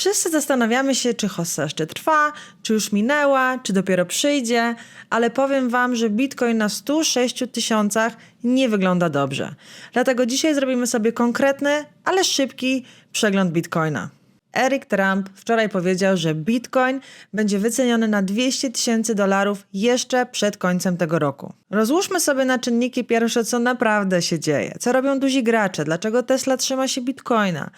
Wszyscy zastanawiamy się, czy hossa jeszcze trwa, czy już minęła, czy dopiero przyjdzie, ale powiem Wam, że Bitcoin na 106 tysiącach nie wygląda dobrze. Dlatego dzisiaj zrobimy sobie konkretny, ale szybki przegląd Bitcoina. Eric Trump wczoraj powiedział, że Bitcoin będzie wyceniony na 200 tysięcy dolarów jeszcze przed końcem tego roku. Rozłóżmy sobie na czynniki pierwsze, co naprawdę się dzieje. Co robią duzi gracze? Dlaczego Tesla trzyma się Bitcoina?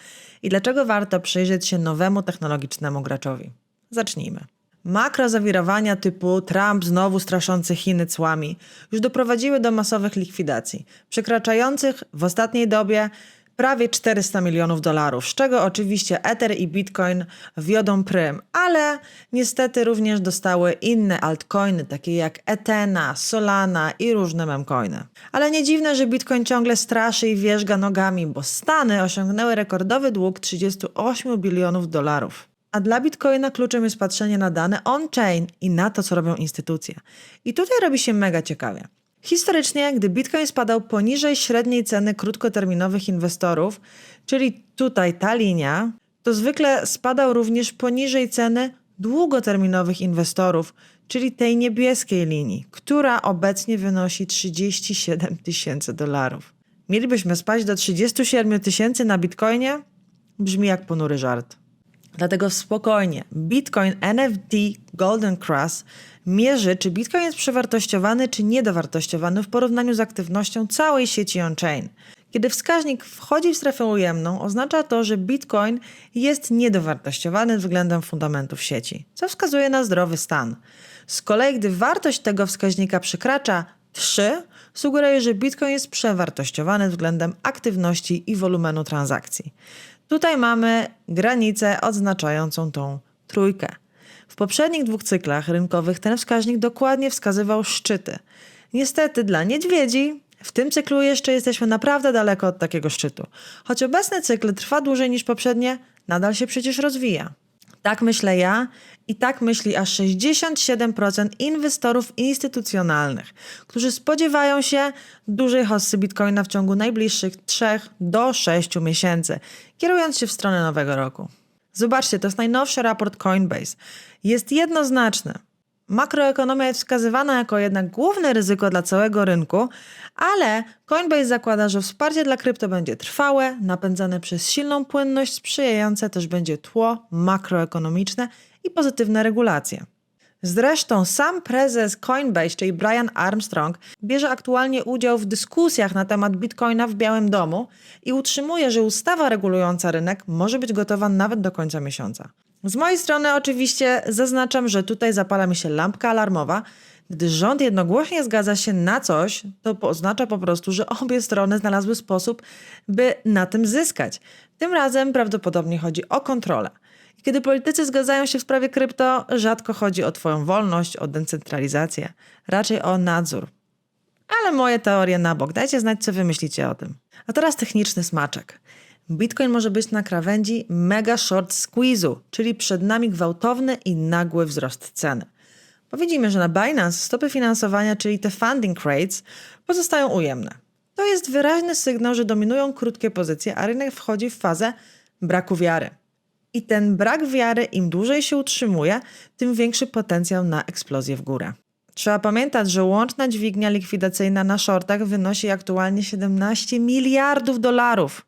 I dlaczego warto przyjrzeć się nowemu technologicznemu graczowi? Zacznijmy. Makrozawirowania typu Trump znowu straszący Chiny cłami już doprowadziły do masowych likwidacji, przekraczających w ostatniej dobie prawie 400 milionów dolarów, z czego oczywiście Ether i Bitcoin wiodą prym, ale niestety również dostały inne altcoiny, takie jak Ethena, Solana i różne memcoiny. Ale nie dziwne, że Bitcoin ciągle straszy i wierzga nogami, bo Stany osiągnęły rekordowy dług 38 bilionów dolarów. A dla Bitcoina kluczem jest patrzenie na dane on-chain i na to, co robią instytucje. I tutaj robi się mega ciekawie. Historycznie, gdy Bitcoin spadał poniżej średniej ceny krótkoterminowych inwestorów, czyli tutaj ta linia, to zwykle spadał również poniżej ceny długoterminowych inwestorów, czyli tej niebieskiej linii, która obecnie wynosi 37 tysięcy dolarów. Mielibyśmy spaść do 37 tysięcy na Bitcoinie? Brzmi jak ponury żart. Dlatego spokojnie. Bitcoin NFT Golden Cross mierzy, czy Bitcoin jest przewartościowany, czy niedowartościowany w porównaniu z aktywnością całej sieci on-chain. Kiedy wskaźnik wchodzi w strefę ujemną, oznacza to, że Bitcoin jest niedowartościowany względem fundamentów sieci, co wskazuje na zdrowy stan. Z kolei, gdy wartość tego wskaźnika przekracza 3, sugeruje, że Bitcoin jest przewartościowany względem aktywności i wolumenu transakcji. Tutaj mamy granicę odznaczającą tą trójkę. W poprzednich dwóch cyklach rynkowych ten wskaźnik dokładnie wskazywał szczyty. Niestety dla niedźwiedzi w tym cyklu jeszcze jesteśmy naprawdę daleko od takiego szczytu. Choć obecny cykl trwa dłużej niż poprzednie, nadal się przecież rozwija. Tak myślę ja i tak myśli aż 67% inwestorów instytucjonalnych, którzy spodziewają się dużej hossy bitcoina w ciągu najbliższych 3 do 6 miesięcy, kierując się w stronę nowego roku. Zobaczcie, to jest najnowszy raport Coinbase. Jest jednoznaczny. Makroekonomia jest wskazywana jako jednak główne ryzyko dla całego rynku, ale Coinbase zakłada, że wsparcie dla krypto będzie trwałe, napędzane przez silną płynność, sprzyjające też będzie tło makroekonomiczne i pozytywne regulacje. Zresztą sam prezes Coinbase, czyli Brian Armstrong, bierze aktualnie udział w dyskusjach na temat Bitcoina w Białym Domu i utrzymuje, że ustawa regulująca rynek może być gotowa nawet do końca miesiąca. Z mojej strony oczywiście zaznaczam, że tutaj zapala mi się lampka alarmowa. Gdy rząd jednogłośnie zgadza się na coś, to oznacza po prostu, że obie strony znalazły sposób, by na tym zyskać. Tym razem prawdopodobnie chodzi o kontrolę. Kiedy politycy zgadzają się w sprawie krypto, rzadko chodzi o Twoją wolność, o decentralizację, raczej o nadzór. Ale moje teorie na bok. Dajcie znać, co wy myślicie o tym. A teraz techniczny smaczek. Bitcoin może być na krawędzi mega short squeeze'u, czyli przed nami gwałtowny i nagły wzrost ceny. Bo widzimy, że na Binance stopy finansowania, czyli te funding rates, pozostają ujemne. To jest wyraźny sygnał, że dominują krótkie pozycje, a rynek wchodzi w fazę braku wiary. I ten brak wiary, im dłużej się utrzymuje, tym większy potencjał na eksplozję w górę. Trzeba pamiętać, że łączna dźwignia likwidacyjna na shortach wynosi aktualnie 17 miliardów dolarów.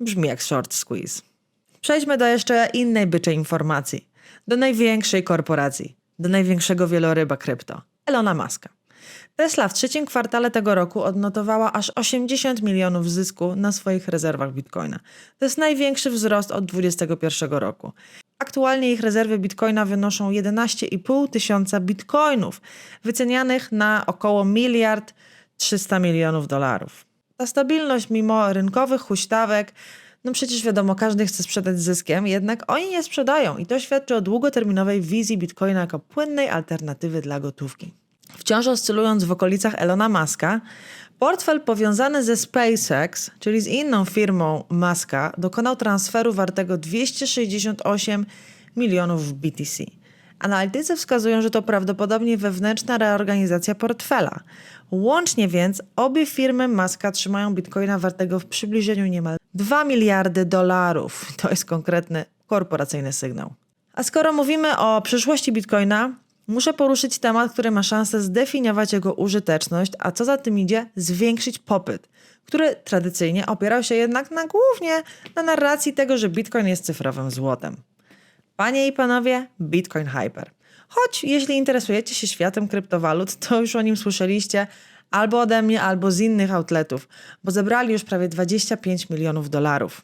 Brzmi jak short squeeze. Przejdźmy do jeszcze innej byczej informacji. Do największej korporacji, do największego wieloryba krypto, Elona Muska. Tesla w trzecim kwartale tego roku odnotowała aż 80 milionów zysku na swoich rezerwach bitcoina. To jest największy wzrost od 2021 roku. Aktualnie ich rezerwy bitcoina wynoszą 11,5 tysiąca bitcoinów, wycenianych na około miliard 300 milionów dolarów. Ta stabilność mimo rynkowych huśtawek, no przecież wiadomo, każdy chce sprzedać zyskiem, jednak oni nie sprzedają i to świadczy o długoterminowej wizji bitcoina jako płynnej alternatywy dla gotówki. Wciąż oscylując w okolicach Elona Muska, portfel powiązany ze SpaceX, czyli z inną firmą Muska, dokonał transferu wartego 268 milionów BTC. Analitycy wskazują, że to prawdopodobnie wewnętrzna reorganizacja portfela. Łącznie więc obie firmy Muska trzymają bitcoina wartego w przybliżeniu niemal 2 miliardy dolarów. To jest konkretny, korporacyjny sygnał. A skoro mówimy o przyszłości Bitcoina, muszę poruszyć temat, który ma szansę zdefiniować jego użyteczność, a co za tym idzie, zwiększyć popyt, który tradycyjnie opierał się jednak na głównie na narracji tego, że Bitcoin jest cyfrowym złotem. Panie i panowie, Bitcoin Hyper. Choć jeśli interesujecie się światem kryptowalut, to już o nim słyszeliście albo ode mnie, albo z innych outletów, bo zebrali już prawie 25 milionów dolarów.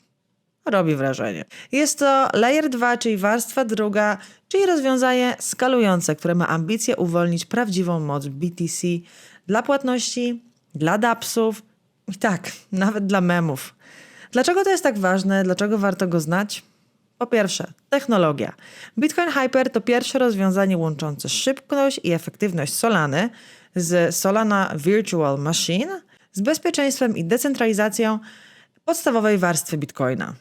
Robi wrażenie. Jest to layer 2, czyli warstwa druga, czyli rozwiązanie skalujące, które ma ambicje uwolnić prawdziwą moc BTC dla płatności, dla dapsów i tak, nawet dla memów. Dlaczego to jest tak ważne? Dlaczego warto go znać? Po pierwsze, technologia. Bitcoin Hyper to pierwsze rozwiązanie łączące szybkość i efektywność Solany z Solana Virtual Machine z bezpieczeństwem i decentralizacją podstawowej warstwy Bitcoina.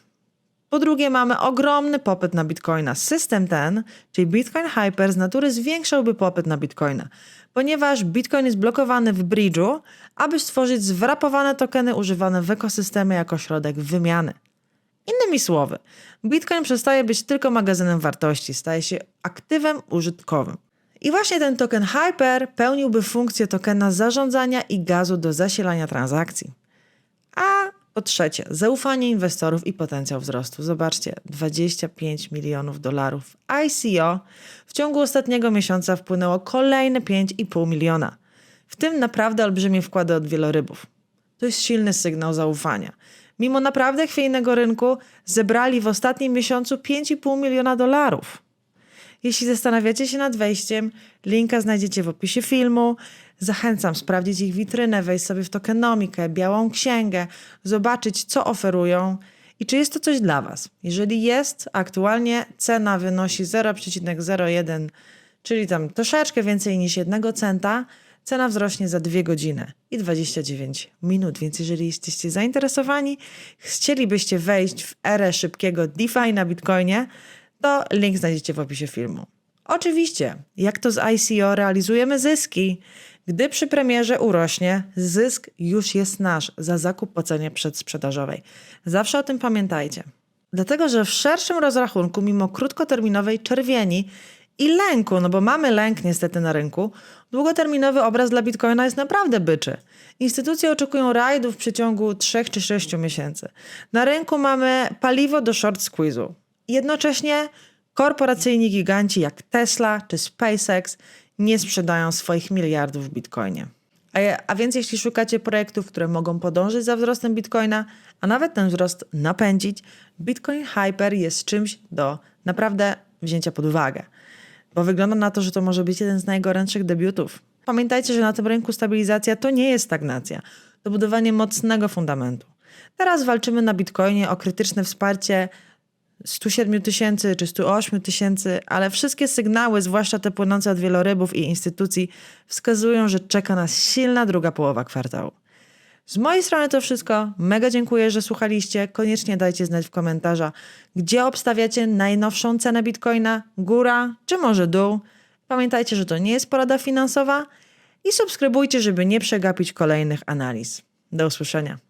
Po drugie, mamy ogromny popyt na Bitcoina. System ten, czyli Bitcoin Hyper, z natury zwiększałby popyt na Bitcoina, ponieważ Bitcoin jest blokowany w bridge'u, aby stworzyć zwrapowane tokeny używane w ekosystemie jako środek wymiany. Innymi słowy, Bitcoin przestaje być tylko magazynem wartości, staje się aktywem użytkowym. I właśnie ten token Hyper pełniłby funkcję tokena zarządzania i gazu do zasilania transakcji. A po trzecie, zaufanie inwestorów i potencjał wzrostu. Zobaczcie, 25 milionów dolarów ICO w ciągu ostatniego miesiąca wpłynęło kolejne 5,5 miliona. W tym naprawdę olbrzymie wkłady od wielorybów. To jest silny sygnał zaufania. Mimo naprawdę chwiejnego rynku zebrali w ostatnim miesiącu 5,5 miliona dolarów. Jeśli zastanawiacie się nad wejściem, linka znajdziecie w opisie filmu. Zachęcam sprawdzić ich witrynę, wejść sobie w tokenomikę, białą księgę, zobaczyć co oferują i czy jest to coś dla Was. Jeżeli jest, aktualnie cena wynosi 0,01, czyli tam troszeczkę więcej niż 1 centa. Cena wzrośnie za 2 godziny i 29 minut, więc jeżeli jesteście zainteresowani, chcielibyście wejść w erę szybkiego DeFi na Bitcoinie, to link znajdziecie w opisie filmu. Oczywiście, jak to z ICO realizujemy zyski. Gdy przy premierze urośnie, zysk już jest nasz za zakup po cenie przedsprzedażowej. Zawsze o tym pamiętajcie. Dlatego, że w szerszym rozrachunku, mimo krótkoterminowej czerwieni i lęku, no bo mamy lęk niestety na rynku, długoterminowy obraz dla Bitcoina jest naprawdę byczy. Instytucje oczekują rajdów w przeciągu 3 czy 6 miesięcy. Na rynku mamy paliwo do short squeeze'u. Jednocześnie korporacyjni giganci jak Tesla czy SpaceX nie sprzedają swoich miliardów w Bitcoinie. A, a więc jeśli szukacie projektów, które mogą podążyć za wzrostem Bitcoina, a nawet ten wzrost napędzić, Bitcoin Hyper jest czymś do naprawdę wzięcia pod uwagę. Bo wygląda na to, że to może być jeden z najgorętszych debiutów. Pamiętajcie, że na tym rynku stabilizacja to nie jest stagnacja, to budowanie mocnego fundamentu. Teraz walczymy na Bitcoinie o krytyczne wsparcie 107 tysięcy czy 108 tysięcy, ale wszystkie sygnały, zwłaszcza te płynące od wielorybów i instytucji, wskazują, że czeka nas silna druga połowa kwartału. Z mojej strony to wszystko. Mega dziękuję, że słuchaliście. Koniecznie dajcie znać w komentarzach, gdzie obstawiacie najnowszą cenę bitcoina, góra czy może dół. Pamiętajcie, że to nie jest porada finansowa i subskrybujcie, żeby nie przegapić kolejnych analiz. Do usłyszenia.